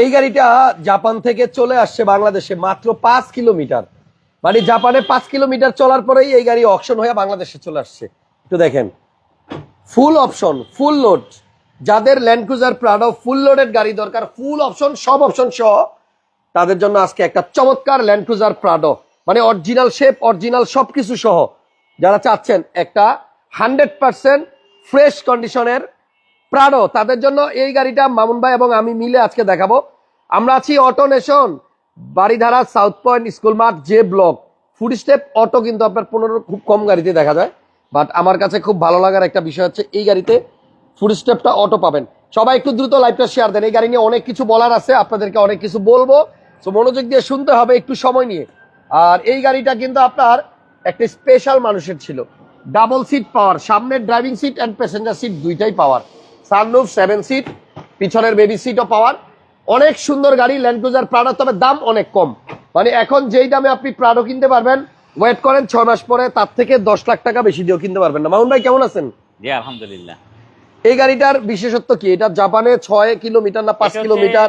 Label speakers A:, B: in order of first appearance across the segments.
A: এই গাড়িটা জাপান থেকে চলে আসছে বাংলাদেশে মাত্র পাঁচ কিলোমিটার। মানে জাপানে পাঁচ কিলোমিটার চলার পরেই এই গাড়ি অপশন হয়ে বাংলাদেশে চলে আসছে। একটু দেখেন। ফুল অপশন ফুল লোড যাদের Land Cruiser Prado full loaded গাড়ি দরকার ফুল অপশন সব অপশন সহ তাদের জন্য আজকে একটা চমৎকার ল্যান্ড ক্রুজার প্রাডো মানে অরিজিনাল শেপ অরিজিনাল সবকিছু সহ। যারা চাচ্ছেন একটা হান্ড্রেড পার্সেন্ট ফ্রেশ কন্ডিশনের প্রাডো তাদের জন্য এই গাড়িটা মামুন ভাই এবং আমি মিলে আজকে দেখাবো। আমরা আছি Auto Nation Baridhara South Point School মাঠ যে ব্লক ফুড স্টেপ অটো কিন্তু আপনার পনেরো খুব কম গাড়িতে দেখা যায় বাট আমার কাছে খুব ভালো লাগার একটা বিষয় হচ্ছে এই গাড়িতে ফুড স্টেপটা অটো পাবেন। সবাই একটু দ্রুত লাইভটা শেয়ার দেন। এই গাড়ি নিয়ে অনেক কিছু বলার আছে, আপনাদেরকে অনেক কিছু বলব। তো মনোযোগ দিয়ে শুনতে হবে, একটু সময় নিয়ে। আর এই গাড়িটা কিন্তু আপনার একটা স্পেশাল মানুষের ছিল। ডাবল সিট পাওয়ার সামনের driving seat and passenger seat দুইটাই পাওয়ার সানরুফ সেভেন সিট পিছনের বেবি সিটও পাওয়ার। অনেক সুন্দর গাড়ি ল্যান্ড ক্রুজার প্রাডো তবে দাম অনেক কম। মানে এখন যেই দামে আপনি প্রাডো কিনতে পারবেন ওয়েট করেন ছয় মাস পরে তার থেকে দশ লাখ টাকা বেশি দিয়েও কিনতে পারবেন না। মামুন ভাই কেমন আছেন?
B: জি আলহামদুলিল্লাহ।
A: এই গাড়িটার বিশেষত্ব কি? এটা জাপানে ছয় কিলোমিটার না পাঁচ কিলোমিটার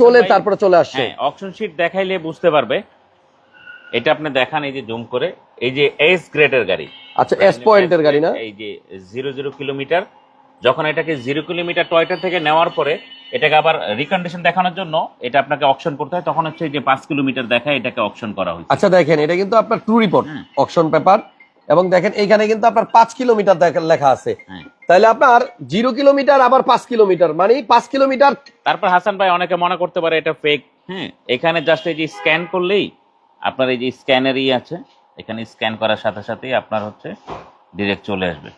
A: চলে তারপরে চলে আসছে।
B: হ্যাঁ অপশন শিট দেখাইলে বুঝতে পারবে। এটা আপনি দেখান এই যে জুম করে। এই যে এস গ্রেডের গাড়ি।
A: আচ্ছা এস পয়েন্টের গাড়ি না?
B: এই যে জিরো জিরো কিলোমিটার যখন এটাকে জিরো কিলোমিটার টয়টা থেকে নেওয়ার পরে এটাকে আবার রিকন্ডিশন দেখানোর জন্য এটা আপনাকে অপশন করতে হয় তখন হচ্ছে যে পাঁচ কিলোমিটার দেখায় এটাকে অপশন করা হয়েছে।
A: আচ্ছা দেখেন এটা কিন্তু আপনার ট্রু রিপোর্ট
B: হুম।
A: অকশন পেপার এবং দেখেন এখানে কিন্তু আপনার পাঁচ কিলোমিটার লেখা আছে।
B: হ্যাঁ।
A: তাহলে আপনার জিরো কিলোমিটার আবার পাঁচ কিলোমিটার মানে পাঁচ কিলোমিটার
B: তারপর হাসান ভাই অনেকে মনে করতে পারে এটা ফেক হ্যাঁ এখানে জাস্ট এই যে স্ক্যান করলেই আপনার এই যে স্ক্যানারই আছে। এখানে স্ক্যান করার সাথে সাথেই আপনার হচ্ছে ডিরেক্ট চলে আসবে।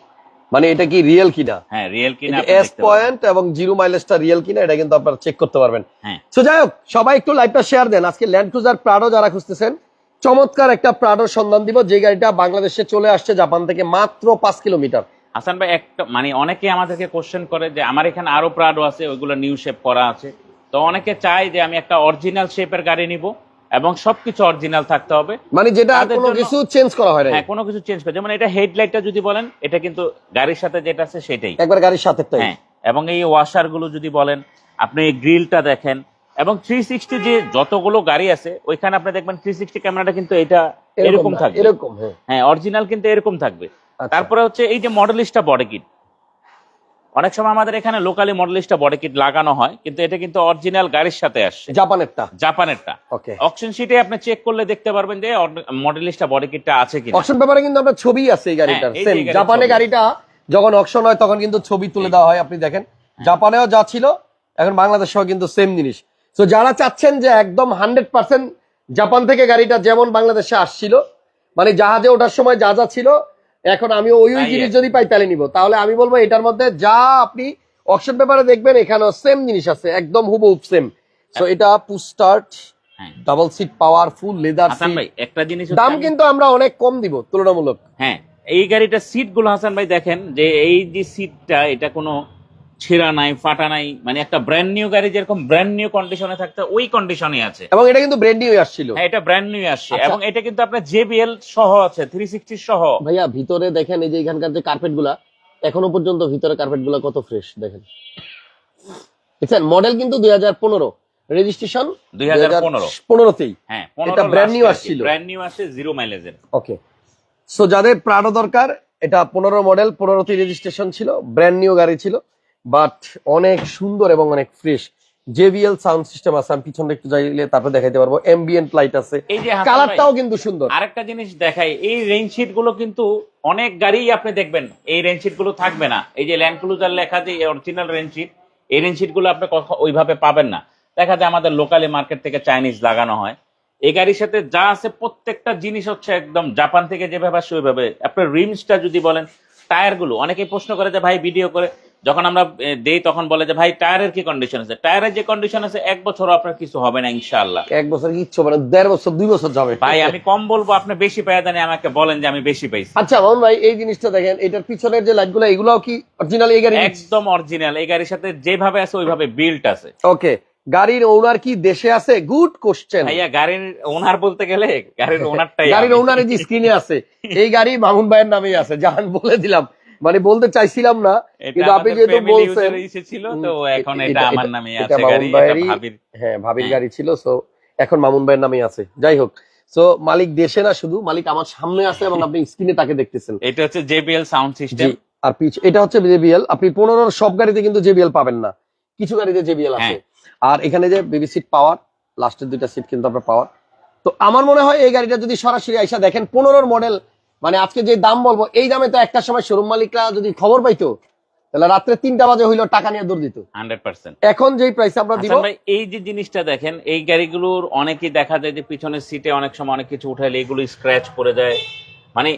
A: মানে এটা কি রিয়েল কিনা?
B: হ্যাঁ রিয়েল কিনা
A: এস পয়েন্ট এবং জিরো মাইলেজটা রিয়েল কিনা এটা কিন্তু আপনারা চেক করতে পারবেন।
B: হ্যাঁ।
A: তো যাই হোক সবাই একটু লাইভটা শেয়ার দেন। আজকে ল্যান্ড ক্রুজার প্রাডো যারা খুঁজতেছেন চমৎকার একটা প্রাডোর সন্ধান দিব যে গাড়িটা বাংলাদেশে চলে আসছে জাপান থেকে মাত্র পাঁচ কিলোমিটার।
B: হাসান ভাই একটা মানে অনেকে আমাদেরকে কোশ্চেন করে যে আমার এখানে আরও প্রাডো আছে ওইগুলো নিউ শেপ করা আছে। তো অনেকে চায় যে আমি একটা অরিজিনাল শেপের গাড়ি নিব। এবং সবকিছু অরিজিনাল থাকতে হবে।
A: মানে যেটা কোনো কিছু চেঞ্জ করা হয় না
B: হ্যাঁ কোনো কিছু চেঞ্জ করে যেমন এটা হেডলাইটটা যদি বলেন এটা কিন্তু গাড়ির সাথে যেটা আছে সেটাই।
A: একবার গাড়ির সাথে
B: হ্যাঁ এবং এই ওয়াশারগুলো যদি বলেন আপনি এই গ্রিলটা দেখেন এবং থ্রি সিক্সটি যে যতগুলো গাড়ি আছে ওইখানে আপনি দেখবেন থ্রি সিক্সটি ক্যামেরাটা কিন্তু এটা এরকম থাকবে।
A: এরকম হ্যাঁ।
B: হ্যাঁ অরিজিনাল কিন্তু এরকম থাকবে।
A: আচ্ছা।
B: তারপরে হচ্ছে এই যে মডেলিস্টটা বডি কিট অনেক সময় আমাদের এখানে লোকালি মডেলিস্টটা বডি কিট লাগানো হয় কিন্তু এটা কিন্তু অরিজিনাল গাড়ির সাথে আসছে।
A: জাপানেরটা?
B: জাপানেরটা।
A: ওকে।
B: অপশন শিটে আপনি চেক করলে দেখতে পারবেন যে মডেল মডেলিস্টটা বডি কিটটা আছে কিনা।
A: অকশন পেপারে কিন্তু আমরা ছবি আছে এই গাড়িটার।
B: হ্যাঁ,
A: সেম জাপানে গাড়িটা যখন অকশন হয় তখন কিন্তু ছবি তুলে দেওয়া হয় আপনি দেখেন।
B: হ্যাঁ।
A: জাপানেও যা ছিল এখন বাংলাদেশেও কিন্তু সেম জিনিস। তো যারা চাচ্ছেন যে একদম হান্ড্রেড পার্সেন্ট জাপান থেকে গাড়িটা যেমন বাংলাদেশে আসছিল মানে জাহাজে ওঠার সময় যা যা ছিল এখন আমি ওই ওই জিনিস যদি পাই তাহলে নিব। তাহলে আমি বলব এটার মধ্যে যা আপনি অকশন পেপারে দেখবেন এখানে সেম জিনিস আছে একদম হুবহুব সেম সো এটা push start double seat powerful leather
B: Hasan ভাই একটা জিনিস
A: দাম কিন্তু আমরা অনেক কম দিব তুলনামূলক।
B: হ্যাঁ এই গাড়িটা সিটগুলো হাসান ভাই দেখেন যে এই যে সিটটা এটা কোনো ছেঁড়া নাই ফাটা নাই মানে একটা ব্র্যান্ড নিউ গাড়ি যেরকম ব্র্যান্ড নিউ কন্ডিশনে থাকতে ওই কন্ডিশনে আছে।
A: এবং এটা কিন্তু ব্র্যান্ড নিউ আসছিল।
B: হ্যাঁ এটা ব্র্যান্ড নিউ আসছে।
A: আচ্ছা।
B: এবং এটা কিন্তু আপনার জেবিএল সহ আছে থ্রি সিক্সটি সহ।
A: ভাইয়া ভিতরে দেখেন এই যে এখানকার যে কার্পেটগুলা এখনও পর্যন্ত ভিতরে কার্পেটগুলা কত ফ্রেশ দেখেন। দেখছেন মডেল কিন্তু দুই হাজার পনেরো রেজিস্ট্রেশন
B: 2015
A: পনেরোতেই।
B: হ্যাঁ
A: এটা ব্র্যান্ড নিউ আসছিল।
B: ব্র্যান্ড নিউ আসছে জিরো মাইলেজের
A: ওকে সো যাদের প্রাডো দরকার এটা পনেরো মডেল পনেরোতেই রেজিস্ট্রেশন ছিল ব্র্যান্ড নিউ গাড়ি ছিল। বাট অনেক সুন্দর এবং অনেক ফ্রেশ। জেবিএল সাউন্ড সিস্টেম আছে আমি পিছনে একটু যাইলে তারপর দেখাইতে পারব। এমবিএন্ট লাইট আছে।
B: এই যে
A: কালারটাও কিন্তু সুন্দর।
B: আরেকটা জিনিস দেখাই এই রেঞ্জ শিটগুলো কিন্তু অনেক গাড়ি আপনি দেখবেন এই রেঞ্জ শিটগুলো থাকবে না। এই যে ল্যান্ড ক্রুজার লেখা যে অরিজিনাল রেঞ্জ শিট এই রেঞ্জ শিটগুলো আপনি ওইভাবে পাবেন না। দেখা যায় আমাদের লোকালি মার্কেট থেকে চাইনিজ লাগানো হয়। এই গাড়ির সাথে যা আছে প্রত্যেকটা জিনিস হচ্ছে একদম জাপান থেকে যেভাবে আসে ওইভাবে। আপনার রিমসটা যদি বলেন টায়ারগুলো অনেকেই প্রশ্ন করে যে ভাই ভিডিও করে যখন আমরা দেই তখন বলে যে ভাই টায়ারের কি কন্ডিশন আছে? টায়ারের যে কন্ডিশন আছে এক বছরও আপনার কিছু হবে না ইনশাআল্লাহ।
A: এক বছর কি ইচ্ছে মানে দেড় বছর দুই বছর যাবে।
B: ভাই আমি কম বলব আপনি বেশি পাই জানি আমাকে বলেন যে আমি বেশি পাইছি।
A: আচ্ছা মোহন ভাই এই জিনিসটা দেখেন এটার পিছনের যে লাইটগুলো এগুলাও কি অরিজিনাল এই গাড়ি
B: একদম অরিজিনাল এই গাড়ির সাথে যেভাবে আছে ওইভাবে বিল্ট আছে।
A: ওকে গাড়ির ওনার কি দেশে আছে? গুড কোশ্চেন
B: ভাইয়া গাড়ির ওনার বলতে গেলে গাড়ির ওনারটাই
A: গাড়ির
B: আমি।
A: ওনার যে স্ক্রিনে আছে এই গাড়ি মামুন ভাইয়ের নামেই আছে জাহান বলে দিলাম। মানে বলতে চাইছিলাম না কিন্তু আপনি যেহেতু বলছেন
B: তো এখন এটা আমার নামে আছে গাড়ি ভাবির
A: হ্যাঁ ভাবির
B: হ্যাঁ।
A: গাড়ি ছিল সো এখন মামুন ভাইয়ের নামেই আছে। যাই হোক সো মালিক দেশে না শুধু মালিক আমার সামনে আছে এবং আপনি স্ক্রিনে তাকে দেখতেছেন।
B: এটা হচ্ছে জেবিএল সাউন্ড সিস্টেম
A: আর পিছ এটা হচ্ছে জেবিএল আপনি পনেরোর সব গাড়িতে কিন্তু জেবিএল পাবেন না। কিছু গাড়িতে জেবিএল আছে।
B: হ্যাঁ।
A: আর এখানে যে বেবি সিট পাওয়ার লাস্টের দুইটা সিট কিন্তু আপনার পাওয়ার তো আমার মনে হয় এই গাড়িটা যদি সরাসরি আইসা দেখেন পনেরোর মডেল মানে আজকে যে দাম বলব এই দামে তো একটা সময় শোরুম মালিকরা যদি খবর পাইতো তাহলে রাত্রে তিনটা বাজে হইল টাকা নিয়ে দৌড় দিত।
B: Hundred percent.
A: এখন যেই প্রাইসে আমরা দিব
B: এই যে জিনিসটা দেখেন এই গাড়িগুলোর অনেকেই দেখা যায় যে পিছনের সিটে অনেক সময় অনেক কিছু উঠাইলে এগুলো স্ক্র্যাচ পড়ে যায়। মানে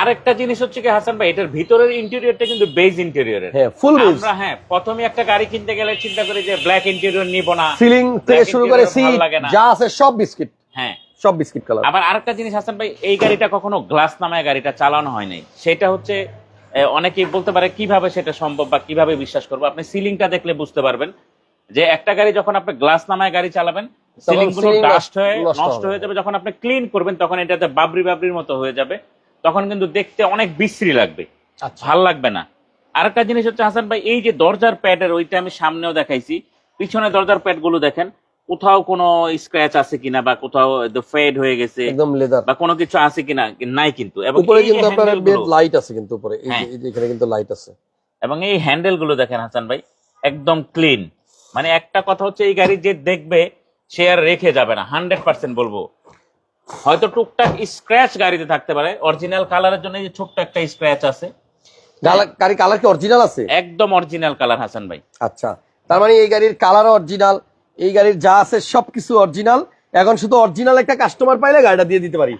B: আরেকটা জিনিস হচ্ছে কি হাসান ভাই এটার ভিতরের ইন্টেরিয়রটা কিন্তু বেজ ইন্টেরিয়রের
A: হ্যাঁ ফুল
B: আমরা হ্যাঁ প্রথমে একটা গাড়ি কিনতে গেলে চিন্তা করি যে ব্ল্যাক ইন্টেরিয়র নিব না।
A: সিলিং থেকে শুরু করে সিট যা আছে সব বিস্কিট
B: হ্যাঁ।
A: সব বিস্কিট কালার।
B: আবার আরেকটা জিনিস হাসান ভাই এই গাড়িটা কখনো গ্লাস নামায় গাড়িটা চালানো হয় নাই। সেটা হচ্ছে অনেকেই বলতে পারে কীভাবে সেটা সম্ভব বা কীভাবে বিশ্বাস করব। আপনি সিলিংটা দেখলে বুঝতে পারবেন যে একটা গাড়ি যখন আপনি গ্লাস নামায় গাড়ি চালাবেন
A: সিলিংগুলো
B: ডাস্ট হয়ে
A: নষ্ট
B: হয়ে যাবে। যখন আপনি ক্লিন করবেন তখন এটাতে বাবরি বাবরির মতো হয়ে যাবে। তখন কিন্তু দেখতে অনেক বিশ্রী লাগবে।
A: আচ্ছা।
B: ভালো লাগবে না। আরেকটা জিনিস হচ্ছে হাসান ভাই এই যে দরজার প্যাডের ওইটা আমি সামনেও দেখাইছি। পিছনে দরজার প্যাডগুলো দেখেন। কোথাও কোনো স্ক্র্যাচ আছে কিনা বা কোথাও ফেড হয়ে গেছে
A: একদম লেদার
B: বা কোনো কিছু আছে কিনা নাই কিন্তু। এবং
A: উপরে কিন্তু আপনার বেড লাইট আছে কিন্তু উপরে। এই যে
B: হ্যাঁ।
A: এখানে কিন্তু লাইট আছে।
B: এবং এই হ্যান্ডেলগুলো দেখেন হাসান ভাই একদম ক্লিন মানে একটা কথা হচ্ছে এই গাড়ি যে দেখবে সে আর রেখে যাবে না। হান্ড্রেড পার্সেন্ট বলব। হয়তো টুকটাক স্ক্র্যাচ গাড়িতে থাকতে পারে। অরিজিনাল কালারের জন্য যে ছোট্ট একটা স্ক্র্যাচ আছে।
A: গাড়ি কালার কি অরিজিনাল আছে?
B: একদম অরিজিনাল কালার হাসান ভাই।
A: আচ্ছা। তার মানে এই গাড়ির কালার অরিজিনাল এই গাড়ির যা আছে সবকিছু অরিজিনাল এখন শুধু অরিজিনাল একটা কাস্টমার পাইলে গাড়িটা দিয়ে দিতে পারি।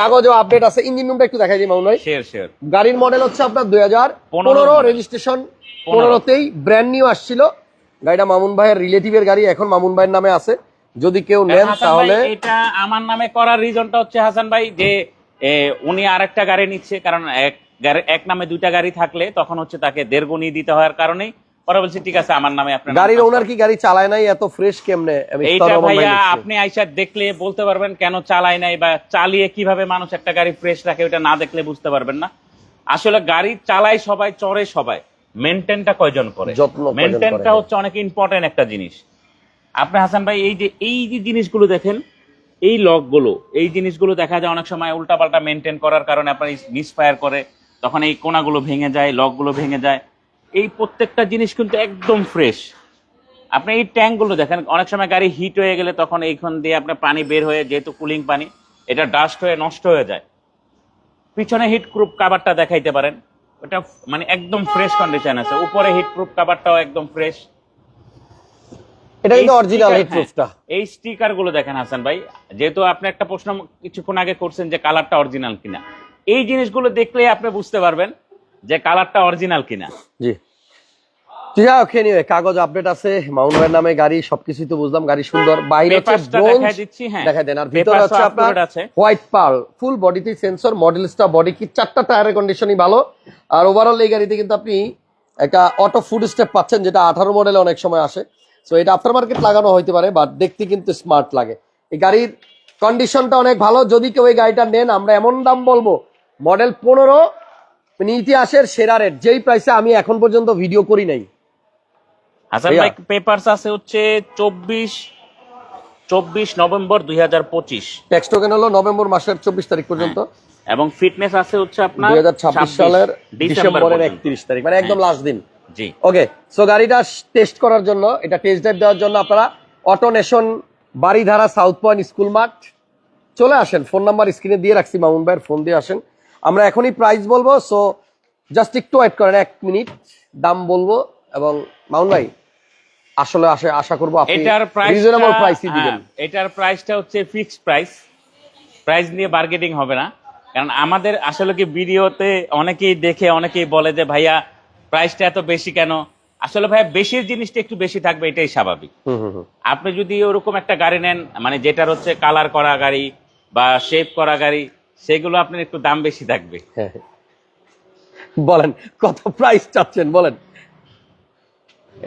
A: কাগজও আপডেট আছে ইঞ্জিন রুমটা একটু দেখাই দিই মামুন
B: শেয়ার শেয়ার
A: গাড়ির মডেল হচ্ছে আপনার দুই হাজার
B: পনেরো
A: রেজিস্ট্রেশন পনেরোতেই ব্র্যান্ড নিউ আসছিল। গাড়িটা মামুন ভাইয়ের রিলেটিভের গাড়ি এখন মামুন ভাইয়ের নামে আছে। যদি কেউ নেন তাহলে
B: এটা আমার নামে করার রিজনটা হচ্ছে হাসান ভাই যে উনি আরেকটা গাড়ি নিচ্ছে। কারণ এক এক নামে দুইটা গাড়ি থাকলে তখন হচ্ছে তাকে দেড় গুণি দিতে হওয়ার কারণেই পরে বলছি ঠিক আছে আমার নামে আপনার
A: গাড়ির ওনার কি গাড়ি চালায় নাই? এত ফ্রেশ কেমনে?
B: এইটা ভাইয়া আপনি আইসা দেখলে বলতে পারবেন কেন চালায় নাই বা চালিয়ে কীভাবে মানুষ একটা গাড়ি ফ্রেশ রাখে ওটা না দেখলে বুঝতে পারবেন না। আসলে গাড়ি চালায় সবাই চড়ে সবাই। মেনটেনটা কয়জন করে? মেনটেনটা হচ্ছে অনেক ইম্পর্টেন্ট একটা জিনিস। আপনি হাসান ভাই এই যে এই যে জিনিসগুলো দেখেন এই লকগুলো এই জিনিসগুলো দেখা যায় অনেক সময় উল্টাপাল্টা মেনটেন করার কারণে আপনার মিসফায়ার করে তখন এই কোনাগুলো ভেঙে যায় লকগুলো ভেঙে যায়। এই প্রত্যেকটা জিনিস কিন্তু একদম ফ্রেশ আপনি এই ট্যাঙ্কগুলো দেখেন অনেক সময় গাড়ি হিট হয়ে গেলে তখন এইখান দিয়ে আপনার পানি বের হয়ে যেহেতু কুলিং পানি এটা ডাস্ট হয়ে নষ্ট হয়ে যায়। পিছনে হিট প্রুফ কাভারটা দেখাইতে পারেন। ওটা মানে একদম ফ্রেশ কন্ডিশন আছে। উপরে হিট প্রুফ কাভারটাও একদম ফ্রেশ
A: এটা কিন্তু অরিজিনাল হিট প্রুফটা
B: এই স্টিকারগুলো দেখেন হাসান ভাই। যেহেতু আপনি একটা প্রশ্ন কিছুক্ষণ আগে করছেন যে কালারটা অরিজিনাল কিনা। এই জিনিসগুলো দেখলেই আপনি বুঝতে পারবেন যে কালারটা অরিজিনাল কিনা।
A: জি। যা ওকে নিয়ে কাগজ আপডেট আছে মাউন্ট ভাইয়ের নামে গাড়ি সবকিছুই তো বুঝলাম গাড়ি সুন্দর। বাইরে হচ্ছে ব্রোঞ্জ
B: হ্যাঁ।
A: দেন। আর ভিতরে হচ্ছে আপনার হোয়াইট পার্ল ফুল বডিতে সেন্সর মডেলসটা বডি কি চারটা টায়ারের কন্ডিশনই ভালো। আর ওভারঅল এই গাড়িতে কিন্তু আপনি একটা অটো ফুড স্টেপ পাচ্ছেন যেটা আঠারো মডেলে অনেক সময় আসে। সো এটা আফটার মার্কেট লাগানো হইতে পারে বাট দেখতে কিন্তু স্মার্ট লাগে। এই গাড়ির কন্ডিশনটা অনেক ভালো। যদি কেউ এই গাড়িটা নেন আমরা এমন দাম বলব মডেল পনেরো মানে ইতিহাসের সেরা রেট যেই প্রাইসে আমি এখন পর্যন্ত ভিডিও করি নাই।
B: হাসান ভাই পেপারস আছে হচ্ছে চব্বিশ চব্বিশ নভেম্বর দুই হাজার পঁচিশ।
A: ট্যাক্স টোকেন হলো নভেম্বর মাসের চব্বিশ তারিখ পর্যন্ত।
B: এবং ফিটনেস আছে হচ্ছে আপনার
A: দুই হাজার ছাব্বিশ সালের ডিসেম্বরের
B: পর্যন্ত।
A: একত্রিশ তারিখ মানে একদম লাস্ট দিন।
B: জি।
A: ওকে সো গাড়িটা টেস্ট করার জন্য এটা টেস্ট ড্রাইভ দেওয়ার জন্য আপনারা Auto Nation Baridhara South Point School মাঠ চলে আসেন। ফোন নাম্বার স্ক্রিনে দিয়ে রাখছি মামুন ভাইয়ের ফোন দিয়ে আসেন। আমরা এখনই প্রাইস বলব সো জাস্ট একটু ওয়েট করেন এক মিনিট দাম বলব এবং মামুন ভাই আসলে আশা আশা করব আপনি
B: এটার প্রাইস
A: রিজনেবল প্রাইসই দিবেন।
B: এটার প্রাইসটা হচ্ছে ফিক্সড প্রাইস প্রাইস নিয়ে বার্গেটিং হবে না। কারণ আমাদের আসলে কি ভিডিওতে অনেকেই দেখে অনেকেই বলে যে ভাইয়া প্রাইসটা এত বেশি কেন? আসলে ভাইয়া বেশির জিনিসটা একটু বেশি থাকবে এটাই স্বাভাবিক।
A: হুম হুম হুম।
B: আপনি যদি ওরকম একটা গাড়ি নেন মানে যেটার হচ্ছে কালার করা গাড়ি বা শেপ করা গাড়ি সেগুলো আপনার একটু দাম বেশি থাকবে।
A: হ্যাঁ। বলেন কত প্রাইস চাচ্ছেন বলেন।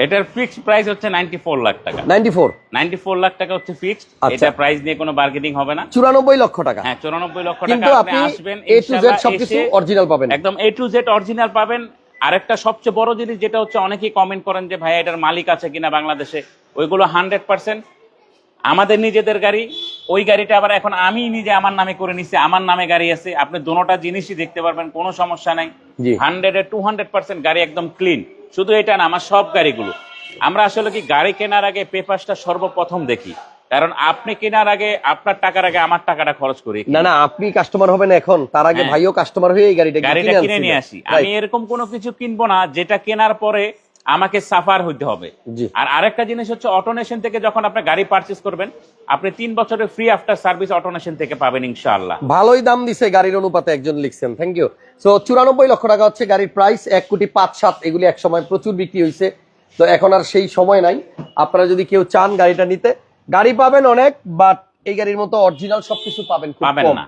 B: এটার ফিক্সড প্রাইস হচ্ছে নাইনটি ফোর লাখ টাকা।
A: Ninety four
B: ninety four lakh টাকা হচ্ছে ফিক্সড
A: আচ্ছা।
B: এটা প্রাইস নিয়ে কোনো বার্গেনিং হবে না।
A: চুরানব্বই লক্ষ টাকা।
B: হ্যাঁ চুরানব্বই লক্ষ টাকা
A: আপনি
B: আসবেন
A: এ টু জেড সবকিছু অরিজিনাল পাবেন।
B: একদম এ টু জেড অরিজিনাল পাবেন। আরেকটা সবচেয়ে বড় জিনিস যেটা হচ্ছে অনেকেই কমেন্ট করেন যে ভাই এটার মালিক আছে কিনা বাংলাদেশে? ওইগুলো হান্ড্রেড পার্সেন্ট আমাদের নিজেদের গাড়ি ওই গাড়িটা আবার এখন আমি নিজে আমার নামে করে নিছি আমার নামে গাড়ি আছে। আপনি দোনোটা জিনিসই দেখতে পারবেন কোনো সমস্যা নাই। হান্ড্রেড টু হান্ড্রেড পার্সেন্ট গাড়ি একদম ক্লিন শুধু এটা না আমার সব গাড়িগুলো। আমরা আসলে কি গাড়ি কেনার আগে পেপারসটা সর্বপ্রথম দেখি। কারণ আপনি কেনার আগে আপনার টাকার আগে আমার টাকাটা খরচ করি।
A: না না আপনি কাস্টমার হবেন এখন। তার আগে
B: হ্যাঁ।
A: ভাইও কাস্টমার হয়ে এই গাড়িটা
B: গাড়িটা কিনে নিয়ে আসি। আমি এরকম কোনো কিছু কিনবো না যেটা কেনার পরে আমাকে সাফার হইতে হবে। আর আরেকটা জিনিস হচ্ছে অটোনেশন থেকে যখন আপনি গাড়ি পারচেস করবেন আপনি তিন বছরের ফ্রি আফটার সার্ভিস অটোনেশন থেকে পাবেন ইনশাআল্লাহ।
A: ভালোই দাম দিছে গাড়ির অনুপাতে একজন লিখছেন। থ্যাংক ইউ সো চুরানব্বই লক্ষ টাকা হচ্ছে গাড়ির প্রাইস এক কোটি পাঁচ সাত এগুলি এক সময় প্রচুর বিক্রি হয়েছে তো এখন আর সেই সময় নাই। আপনারা যদি কেউ চান গাড়িটা নিতে গাড়ি পাবেন অনেক বাট এই গাড়ির মতো অরিজিনাল সবকিছু পাবেন খুব
B: পাবেন
A: কম।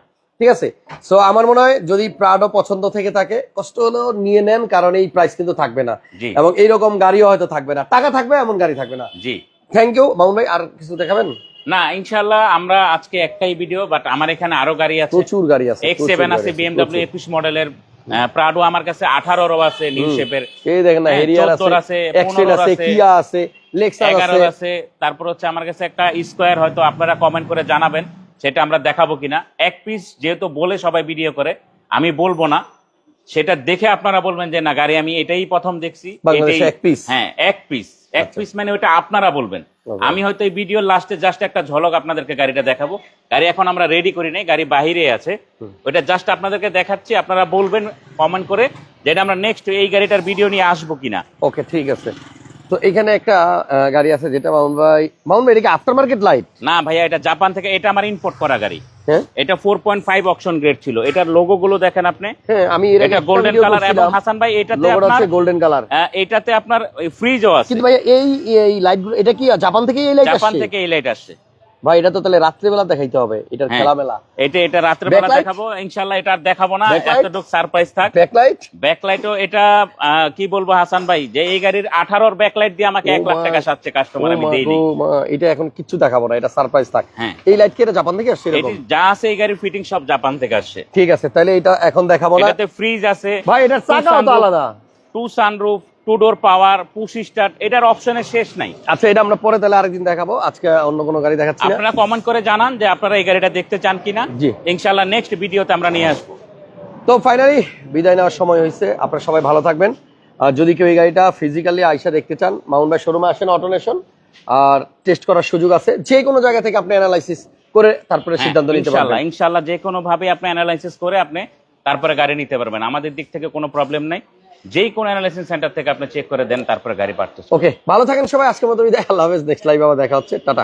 A: ঠিক আছে? সো আমার মনে হয় যদি প্রাডো পছন্দ থেকে থাকে কষ্ট হলেও নিয়ে নেন কারণ এই প্রাইস কিন্তু থাকবে না। এবং এইরকম গাড়িও হয়তো থাকবে না। টাকা থাকবে এমন গাড়ি থাকবে না।
B: জি।
A: থ্যাংক ইউ মামুন ভাই। আর কিছু দেখাবেন?
B: না ইনশাআল্লাহ আমরা আজকে একটাই ভিডিও বাট আমার এখানে আরও গাড়ি আছে।
A: প্রচুর গাড়ি আছে
B: এক্স সেভেন আছে বিএমডব্লিউ। একুশ মডেলের প্রাডো আমার কাছে আঠারোরও আছে নিউ শেপের
A: এই দেখেন না হেরিয়ার আছে
B: 14 আছে,
A: এক্সেল
B: 15
A: আছে কিয়া আছে। লেক্সাস আছে।
B: তারপর হচ্ছে আমার কাছে একটা স্কোয়ার হয়তো আপনারা কমেন্ট করে জানাবেন। সেটা আমরা দেখাবো কিনা। এক পিস যেহেতু বলে সবাই ভিডিও করে আমি বলব না। সেটা দেখে আপনারা বলবেন যে না গাড়ি আমি এটাই প্রথম দেখছি?
A: আচ্ছা।
B: হ্যাঁ এক পিস এক পিস মানে ওটা আপনারা বলবেন। আমি হয়তো এই ভিডিওর লাস্টে জাস্ট একটা ঝলক আপনাদেরকে গাড়িটা দেখাবো। গাড়ি এখন আমরা রেডি করি নাই গাড়ি বাহিরে আছে। ওটা জাস্ট আপনাদেরকে দেখাচ্ছি আপনারা বলবেন কমেন্ট করে যেটা আমরা নেক্সট এই গাড়িটার ভিডিও নিয়ে আসব কিনা।
A: ওকে ঠিক আছে। তো এখানে একটা গাড়ি আছে যেটা মামুন ভাই মামুন ভাই এটা আফটার মার্কেট লাইট
B: না ভাইয়া এটা জাপান থেকে এটা আমার ইম্পোর্ট করা গাড়ি।
A: হ্যাঁ?
B: এটা four point five option grade ছিল। এটার লোগো গুলো দেখেন আপনি।
A: হ্যাঁ আমি
B: এটা গোল্ডেন কালার এবং হাসান ভাই এটাতে আপনার
A: গোল্ডেন কালার
B: এটাতে আপনার ফ্রিজও আছে।
A: কিন্তু ভাই এই এই লাইটগুলো এটা কি জাপান থেকে এই লাইট
B: জাপান থেকে এই লাইট আসছে।
A: ভাই এটা তো তাহলে রাত্রিবেলা দেখাইতে হবে এটার
B: হ্যাঁ।
A: খেলা মেলা
B: এটা এটা রাত্রে বেলা
A: Backlight?
B: দেখাবো ইনশাল্লাহ এটা আর দেখাবো না? এতটুকু সারপ্রাইজ থাক।
A: ব্যাকলাইট
B: ব্যাকলাইটও এটা কি বলব হাসান ভাই যে এই গাড়ির আঠারোর ব্যাকলাইট দিয়ে আমাকে
A: ও
B: এক লাখ টাকা সাচ্ছে কাস্টমার আমি দেইনি।
A: এটা এখন কিচ্ছু দেখাবো না এটা সারপ্রাইজ থাক।
B: হ্যাঁ।
A: এই লাইট কি এটা জাপান থেকে আসছে
B: এটি
A: এরকম
B: যা আছে এই গাড়ির ফিটিং সব জাপান থেকে আসছে।
A: ঠিক আছে তাহলে এটা এখন দেখাবো না।
B: এটাতে ফ্রিজ আছে
A: ভাই চাকাও তো আলাদা।
B: Two sunroof two door power push start এটার অপশনের শেষ নাই।
A: আচ্ছা এটা আমরা পরে তাহলে আরেকদিন দেখাবো। আজকে অন্য কোনো গাড়ি দেখাচ্ছি
B: আপনারা কমেন্ট করে জানান যে আপনারা এই গাড়িটা দেখতে চান কিনা।
A: জি।
B: ইনশাআল্লাহ নেক্সট ভিডিওতে আমরা নিয়ে আসব।
A: তো ফাইনালি বিদায় নেওয়ার সময় হয়েছে। আপনারা সবাই ভালো থাকবেন। আর যদি কেউ এই গাড়িটা ফিজিক্যালি আইসা দেখতে চান মাউন্ট ভাই শোরুমে আসেন অটোনেশন আর টেস্ট করার সুযোগ আছে। যে কোনো জায়গা থেকে আপনি অ্যানালাইসিস করে তারপরে সিদ্ধান্ত নিতে পারবেন।
B: ইনশাআল্লাহ যে কোনো ভাবে আপনি অ্যানালাইসিস করে আপনি তারপরে গাড়ি নিতে পারবেন। আমাদের দিক থেকে কোনো প্রবলেম নাই। যেই কোন অ্যানালাইসিস সেন্টার থেকে আপনি চেক করে দেন, তারপরে গাড়ি পারচেস
A: ওকে ভালো থাকেন সবাই, আজকের মতো বিদায়। আল্লাহ হাফেজ নেক্সট লাইভ আবার দেখা হচ্ছে। টাটা।